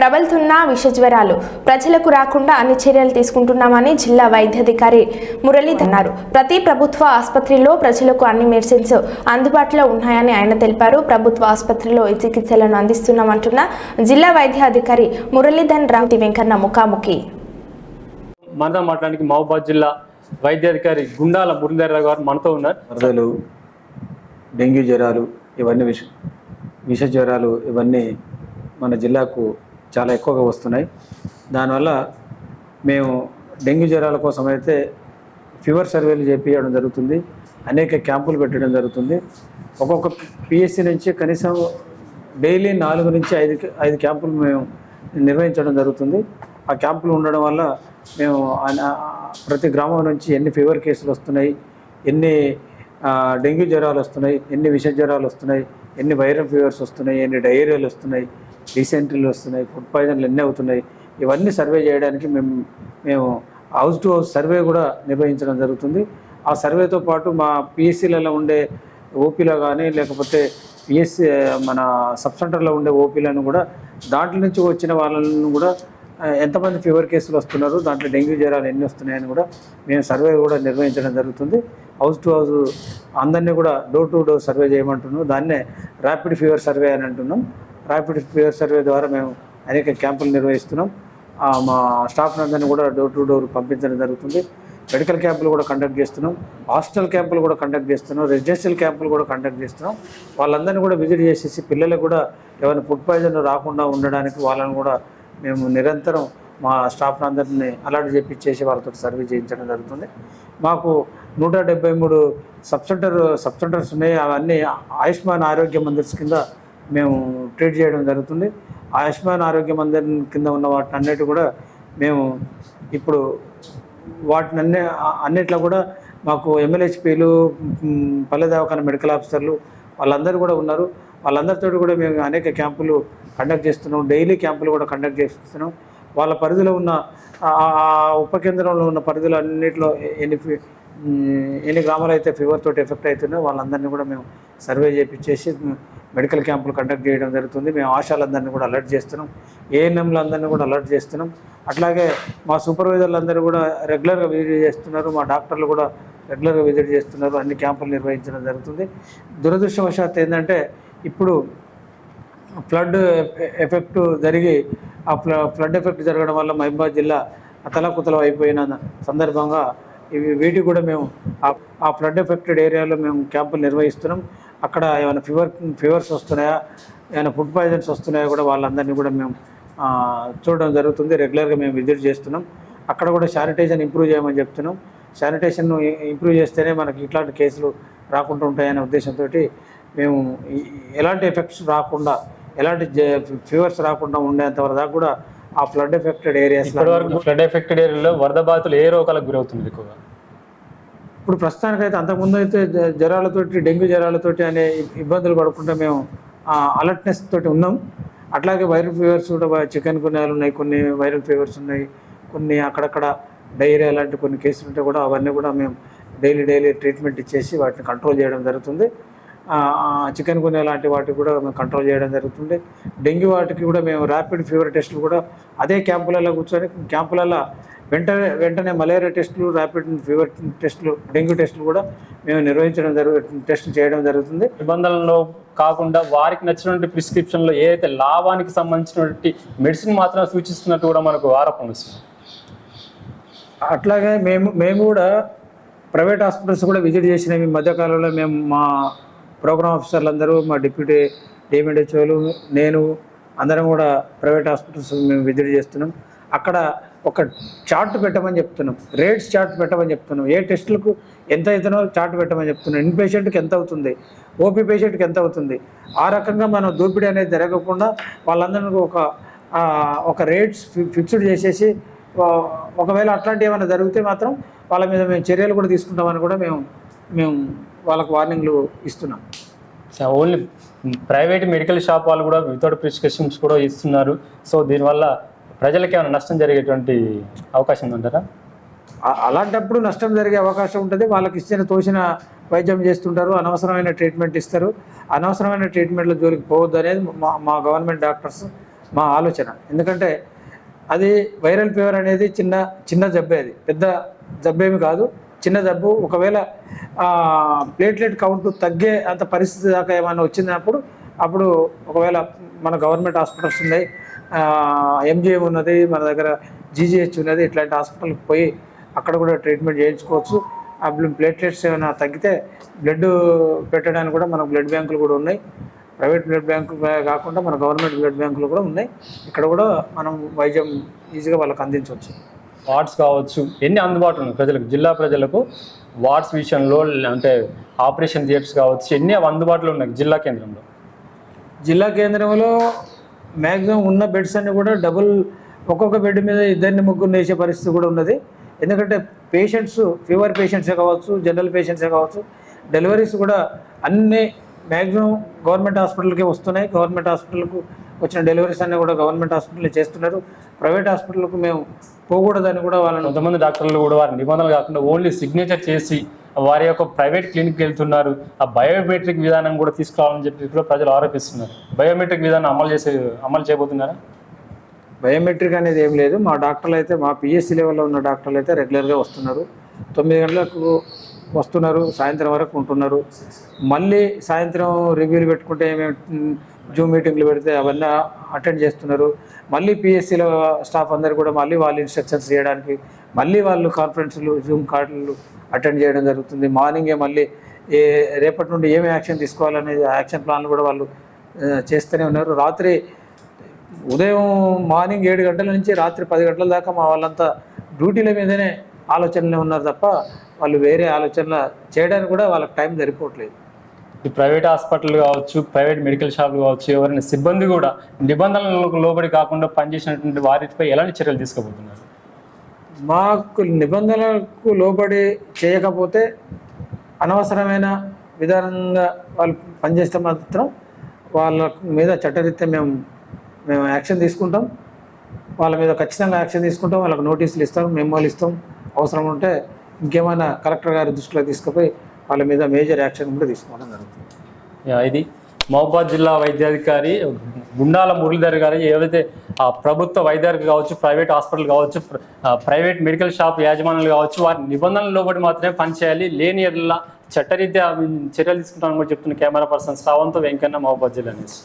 ప్రబలుతున్న విష జ్వరాలు ప్రజలకు రాకుండా అన్ని చర్యలు తీసుకుంటున్నామని జిల్లా వైద్యాధికారి మురళీధర్ అన్నారు. ప్రతి ప్రభుత్వ ఆసుపత్రిలో ప్రజలకు అన్ని మెడిసిన్స్ అందుబాటులో ఉన్నాయని ఆయన తెలిపారు. ప్రభుత్వ ఆసుపత్రిలో ఈ చికిత్సలను అందిస్తున్నామంటున్న జిల్లా వైద్యాధికారి మురళీధర్ రామతి వెంకన్న ముఖాముఖి. మనతో మాట్లాడానికి మహబూబాద్ జిల్లా వైద్యాధికారి గుండాల మురళీధరరావు గారు మనతో ఉన్నారు. వరదలు డెంగ్యూ జ్వరాలు ఇవన్నీ విష విష జ్వరాలు ఇవన్నీ మన జిల్లాకు చాలా ఎక్కువగా వస్తున్నాయి. దానివల్ల మేము డెంగ్యూ జ్వరాల కోసం అయితే ఫీవర్ సర్వేలు చేపించడం జరుగుతుంది. అనేక క్యాంపులు పెట్టడం జరుగుతుంది. ఒక్కొక్క పిఎస్సి నుంచి కనీసం డైలీ నాలుగు నుంచి ఐదు ఐదు క్యాంపులు మేము నిర్వహించడం జరుగుతుంది. ఆ క్యాంపులు ఉండడం వల్ల మేము ఆ- ప్రతి గ్రామం నుంచి ఎన్ని ఫీవర్ కేసులు వస్తున్నాయి ఎన్ని డెంగ్యూ జ్వరాలు వస్తున్నాయి ఎన్ని విష జ్వరాలు వస్తున్నాయి ఎన్ని వైరల్ ఫీవర్స్ వస్తున్నాయి ఎన్ని డయేరియాలు వస్తున్నాయి డీసెంట్రీలు వస్తున్నాయి ఫుడ్ పాయిజన్లు ఎన్ని అవుతున్నాయి ఇవన్నీ సర్వే చేయడానికి మేము మేము హౌస్ టు హౌస్ సర్వే కూడా నిర్వహించడం జరుగుతుంది. ఆ సర్వేతో పాటు మా పిఎస్సీలలో ఉండే ఓపీలో కానీ లేకపోతే పిఎస్సి మన సబ్ సెంటర్లో ఉండే ఓపీలను కూడా దాంట్లో నుంచి వచ్చిన వాళ్ళను కూడా ఎంతమంది ఫీవర్ కేసులు వస్తున్నారు దాంట్లో డెంగ్యూ జ్వరాలు ఎన్ని వస్తున్నాయని కూడా మేము సర్వే కూడా నిర్వహించడం జరుగుతుంది. హౌస్ టు హౌస్ అందరినీ కూడా డోర్ టు డోర్ సర్వే చేయమంటున్నాం. దాన్నే ర్యాపిడ్ ఫీవర్ సర్వే అని అంటున్నాం. ర్యాపిడ్ ఫీవర్ సర్వే ద్వారా మేము అనేక క్యాంపులు నిర్వహిస్తున్నాం. మా స్టాఫ్ అందరినీ కూడా డోర్ టు డోర్ పంపించడం జరుగుతుంది. మెడికల్ క్యాంపులు కూడా కండక్ట్ చేస్తున్నాం. హాస్టల్ క్యాంపులు కూడా కండక్ట్ చేస్తున్నాం. రెసిడెన్షియల్ క్యాంపులు కూడా కండక్ట్ చేస్తున్నాం. వాళ్ళందరినీ కూడా విజిట్ చేసేసి పిల్లలకు కూడా ఏమైనా ఫుడ్ పాయిజన్ రాకుండా ఉండడానికి వాళ్ళని కూడా మేము నిరంతరం మా స్టాఫ్ అందరినీ అలర్ట్ చేపించేసి వాళ్ళతో సర్వే చేయించడం జరుగుతుంది. మాకు నూట డెబ్బై మూడు సబ్ సెంటర్ సబ్ సెంటర్స్ ఉన్నాయి. అవన్నీ ఆయుష్మాన్ ఆరోగ్య మందిర్స్ కింద మేము ట్రీట్ చేయడం జరుగుతుంది. ఆయుష్మాన్ ఆరోగ్య మందిర్ కింద ఉన్న వాటిని అన్నిటి కూడా మేము ఇప్పుడు వాటిని అన్ని అన్నిట్లో కూడా మాకు ఎమ్మెల్యేహెచ్పీలు పల్లె దవాఖాన మెడికల్ ఆఫీసర్లు వాళ్ళందరూ కూడా ఉన్నారు. వాళ్ళందరితో కూడా మేము అనేక క్యాంపులు కండక్ట్ చేస్తున్నాం. డైలీ క్యాంపులు కూడా కండక్ట్ చేస్తున్నాం. వాళ్ళ పరిధిలో ఉన్న ఆ ఉప కేంద్రంలో ఉన్న పరిధిలో అన్నింటిలో ఎన్ని ఫీ- ఎన్ని గ్రామాలు అయితే ఫీవర్ తోటి ఎఫెక్ట్ అవుతున్నాయో వాళ్ళందరినీ కూడా మేము సర్వే చేపించేసి మెడికల్ క్యాంపులు కండక్ట్ చేయడం జరుగుతుంది. మేము ఆశాలందరినీ కూడా అలర్ట్ చేస్తున్నాం. ఏఎన్ఎంలు అందరినీ కూడా అలర్ట్ చేస్తున్నాం. అట్లాగే మా సూపర్వైజర్లు అందరూ కూడా రెగ్యులర్గా విజిట్ చేస్తున్నారు. మా డాక్టర్లు కూడా రెగ్యులర్గా విజిట్ చేస్తున్నారు. అన్ని క్యాంపులు నిర్వహించడం జరుగుతుంది. దురదృష్టవశాత్తు ఏంటంటే ఇప్పుడు ఫ్లడ్ ఎఫెక్ట్ జరిగి ఆ ఫ్ల ఫ్లడ్ ఎఫెక్ట్ జరగడం వల్ల మహబూబాద్ జిల్లా తలకుతలం అయిపోయిన సందర్భంగా ఇవి వీటికి కూడా మేము ఆ- ఆ ఫ్లడ్ ఎఫెక్టెడ్ ఏరియాలో మేము క్యాంపులు నిర్వహిస్తున్నాం. అక్కడ ఏమైనా ఫీవర్ ఫీవర్స్ వస్తున్నాయా? ఏమైనా ఫుడ్ పాయిజన్స్ వస్తున్నాయా కూడా వాళ్ళందరినీ కూడా మేము చూడడం జరుగుతుంది. రెగ్యులర్గా మేము విజిట్ చేస్తున్నాం. అక్కడ కూడా శానిటైజన్ ఇంప్రూవ్ చేయమని చెప్తున్నాం. శానిటేషన్ ఇంప్రూవ్ చేస్తేనే మనకి ఇట్లాంటి కేసులు రాకుండా ఉంటాయనే ఉద్దేశంతో మేము ఎలాంటి ఎఫెక్ట్స్ రాకుండా ఎలాంటి ఫీవర్స్ రాకుండా ఉండేంత వరకు దాకా కూడా ఆ ఫ్లడ్ ఎఫెక్టెడ్ ఏరియాస్ ఇప్పటి వరకు ఫ్లడ్ ఎఫెక్టెడ్ ఏరియాలో వరద బాధితులు ఏ రోగాలకు గురవుతుంది ఎక్కువగా? ఇప్పుడు ప్రస్తుతానికైతే అంతకుముందు అయితే జ్వరాలతోటి డెంగ్యూ జ్వరాలతోటి అనే ఇబ్- ఇబ్బందులు పడకుండా మేము అలర్ట్నెస్ తోటి ఉన్నాం. అట్లాగే వైరల్ ఫీవర్స్ కూడా చికెన్ గున్యాలు ఉన్నాయి కొన్ని వైరల్ ఫీవర్స్ ఉన్నాయి కొన్ని అక్కడక్కడ డైరియా లాంటి కొన్ని కేసులు ఉంటే కూడా అవన్నీ కూడా మేము డైలీ డైలీ ట్రీట్మెంట్ ఇచ్చేసి వాటిని కంట్రోల్ చేయడం జరుగుతుంది. చికెన్ గున్యా లాంటి వాటికి కూడా మేము కంట్రోల్ చేయడం జరుగుతుంది. డెంగ్యూ వాటికి కూడా మేము ర్యాపిడ్ ఫీవర్ టెస్టులు కూడా అదే క్యాంపులలో కూర్చొని క్యాంపులలో వెంటనే వెంటనే మలేరియా టెస్టులు ర్యాపిడ్ ఫీవర్ టెస్టులు డెంగ్యూ టెస్టులు కూడా మేము నిర్వహించడం జరుగు టెస్టులు చేయడం జరుగుతుంది. నిబంధనల్లో కాకుండా వారికి నచ్చినటువంటి ప్రిస్క్రిప్షన్లో ఏదైతే లాభానికి సంబంధించినటువంటి మెడిసిన్ మాత్రం సూచిస్తున్నట్టు కూడా మనకు ఆరోపణ వస్తుంది. అట్లాగే మేము మేము కూడా ప్రైవేట్ హాస్పిటల్స్ కూడా విజిట్ చేసినాం ఈ మధ్యకాలంలో. మేము మా ప్రోగ్రామ్ ఆఫీసర్లు అందరూ మా డిప్యూటీ డిఎండిహెచ్ఓలు నేను అందరం కూడా ప్రైవేట్ హాస్పిటల్స్ మేము విజిట్ చేస్తున్నాం. అక్కడ ఒక చార్ట్ పెట్టమని చెప్తున్నాం. రేట్స్ చార్ట్ పెట్టమని చెప్తున్నాం. ఏ టెస్టులకు ఎంత అవుతుందో చార్ట్ పెట్టమని చెప్తున్నాం. ఇన్ పేషెంట్కి ఎంత అవుతుంది? ఓపీ పేషెంట్కి ఎంత అవుతుంది? ఆ రకంగా మనం దోపిడీ అనేది జరగకుండా వాళ్ళందరికీ ఒక ఒక రేట్స్ ఫిక్స్డ్ చేసేసి ఒకవేళ అట్లాంటివి ఏమైనా జరిగితే మాత్రం వాళ్ళ మీద మేము చర్యలు కూడా తీసుకుంటామని కూడా మేము మేము వాళ్ళకు వార్నింగ్లు ఇస్తున్నాం. ఓన్లీ ప్రైవేట్ మెడికల్ షాప్ వాళ్ళు కూడా వితౌట్ ప్రిస్క్రిప్షన్స్ కూడా ఇస్తున్నారు. సో దీనివల్ల ప్రజలకి ఏమైనా నష్టం జరిగేటువంటి అవకాశం ఉందంటారా? అలాంటప్పుడు నష్టం జరిగే అవకాశం ఉంటుంది. వాళ్ళకి ఇచ్చిన తోసిన వైద్యం చేస్తుంటారు. అనవసరమైన ట్రీట్మెంట్ ఇస్తారు. అనవసరమైన ట్రీట్మెంట్ల జోలికి పోవద్దు అనేది మా మా గవర్నమెంట్ డాక్టర్స్ మా ఆలోచన. ఎందుకంటే అది వైరల్ ఫీవర్ అనేది చిన్న చిన్న జబ్బే అది. పెద్ద జబ్బేమి కాదు. చిన్న జబ్బు. ఒకవేళ ప్లేట్లెట్ కౌంట్ తగ్గే అంత పరిస్థితి దాకా ఏమైనా వచ్చినప్పుడు అప్పుడు ఒకవేళ మన గవర్నమెంట్ హాస్పిటల్స్ ఉన్నాయి ఎంజిఎం ఉన్నది మన దగ్గర జీజీహెచ్ ఉన్నది ఇట్లాంటి హాస్పిటల్కి పోయి అక్కడ కూడా ట్రీట్మెంట్ చేయించుకోవచ్చు. ఆ ప్లేట్లెట్స్ ఏమైనా తగ్గితే బ్లడ్ పెట్టడానికి కూడా మన బ్లడ్ బ్యాంకులు కూడా ఉన్నాయి. ప్రైవేట్ బ్లడ్ బ్యాంకు కాకుండా మన గవర్నమెంట్ బ్లడ్ బ్యాంకులు కూడా ఉన్నాయి. ఇక్కడ కూడా మనం వైద్యం ఈజీగా వాళ్ళకి అందించవచ్చు. వార్డ్స్ కావచ్చు ఎన్ని అందుబాటులో ఉన్నాయి? ప్రజలకు జిల్లా ప్రజలకు వార్డ్స్ విషయంలో అంటే ఆపరేషన్ థియేటర్స్ కావచ్చు ఎన్ని అందుబాటులో ఉన్నాయి జిల్లా కేంద్రంలో? జిల్లా కేంద్రంలో మ్యాక్సిమం ఉన్న బెడ్స్ అన్ని కూడా డబుల్ ఒక్కొక్క బెడ్ మీద ఇద్దరిని ముగ్గురు వేసే పరిస్థితి కూడా ఉన్నది. ఎందుకంటే పేషెంట్స్ ఫీవర్ పేషెంట్సే కావచ్చు జనరల్ పేషెంట్సే కావచ్చు డెలివరీస్ కూడా అన్నీ మ్యాక్సిమం గవర్నమెంట్ హాస్పిటల్కే వస్తున్నాయి. గవర్నమెంట్ హాస్పిటల్కు వచ్చిన డెలివరీస్ అన్నీ కూడా గవర్నమెంట్ హాస్పిటల్ చేస్తున్నారు. ప్రైవేట్ హాస్పిటల్కు మేము పోకూడదని కూడా వాళ్ళని కొంతమంది డాక్టర్లు కూడా వారి నిబంధనలు కాకుండా ఓన్లీ సిగ్నేచర్ చేసి వారి యొక్క ప్రైవేట్ క్లినిక్ వెళ్తున్నారు. ఆ బయోమెట్రిక్ విధానం కూడా తీసుకురావాలని చెప్పి కూడా ప్రజలు ఆరోపిస్తున్నారు. బయోమెట్రిక్ విధానం అమలు చేసే అమలు చేయబోతున్నారా? బయోమెట్రిక్ అనేది ఏం లేదు. మా డాక్టర్లు అయితే మా పిఎస్సి లెవెల్లో ఉన్న డాక్టర్లు అయితే రెగ్యులర్గా వస్తున్నారు. తొమ్మిది గంటలకు వస్తున్నారు సాయంత్రం వరకు ఉంటున్నారు. మళ్ళీ సాయంత్రం రివ్యూలు పెట్టుకుంటే మేము జూమ్ మీటింగ్లు పెడితే అవన్నీ అటెండ్ చేస్తున్నారు. మళ్ళీ పిఎస్సిలో స్టాఫ్ అందరు కూడా మళ్ళీ వాళ్ళు ఇన్స్ట్రక్షన్స్ చేయడానికి మళ్ళీ వాళ్ళు కాన్ఫరెన్స్లు జూమ్ కార్డులు అటెండ్ చేయడం జరుగుతుంది. మార్నింగే మళ్ళీ ఏ రేపటి నుండి ఏమి యాక్షన్ తీసుకోవాలనే యాక్షన్ ప్లాన్లు కూడా వాళ్ళు చేస్తూనే ఉన్నారు. రాత్రి ఉదయం మార్నింగ్ ఏడు గంటల నుంచి రాత్రి పది గంటల దాకా మా వాళ్ళంతా డ్యూటీల మీదనే ఆలోచనలే ఉన్నారు తప్ప వాళ్ళు వేరే ఆలోచనలు చేయడానికి కూడా వాళ్ళకి టైం సరిపోవట్లేదు. ఈ ప్రైవేట్ హాస్పిటల్ కావచ్చు ప్రైవేట్ మెడికల్ షాపులు కావచ్చు ఎవరైనా సిబ్బంది కూడా నిబంధనలకు లోబడి కాకుండా పనిచేసినటువంటి వారిపై ఎలాంటి చర్యలు తీసుకోబోతున్నారు? మాకు నిబంధనలకు లోబడి చేయకపోతే అనవసరమైన విధానంగా వాళ్ళు పనిచేస్తే మాత్రం వాళ్ళ మీద చట్టరీత్యా మేము మేము యాక్షన్ తీసుకుంటాం. వాళ్ళ మీద ఖచ్చితంగా యాక్షన్ తీసుకుంటాం. వాళ్ళకి నోటీసులు ఇస్తాం మెమోలు ఇస్తాం. అవసరం ఉంటే ఇంకేమైనా కలెక్టర్ గారి దృష్టిలో తీసుకుపోయి వాళ్ళ మీద మేజర్ యాక్షన్ కూడా తీసుకోవడం జరుగుతుంది. ఇది మహబాద్ జిల్లా వైద్యాధికారి గుండాల మురళీధర్ గారు ఏవైతే ప్రభుత్వ వైద్యాధికారి కావచ్చు ప్రైవేట్ హాస్పిటల్ కావచ్చు ప్ర- ప్రైవేట్ మెడికల్ షాప్ యాజమానులు కావచ్చు వారి నిబంధనల లోబడి మాత్రమే పనిచేయాలి. లేని ఎడల చట్టరీత్యా చర్యలు తీసుకుంటామని కూడా చెప్తున్న కెమెరా పర్సన్ శ్రావంతో వెంకన్న మహబాద్ జిల్లా నుంచి.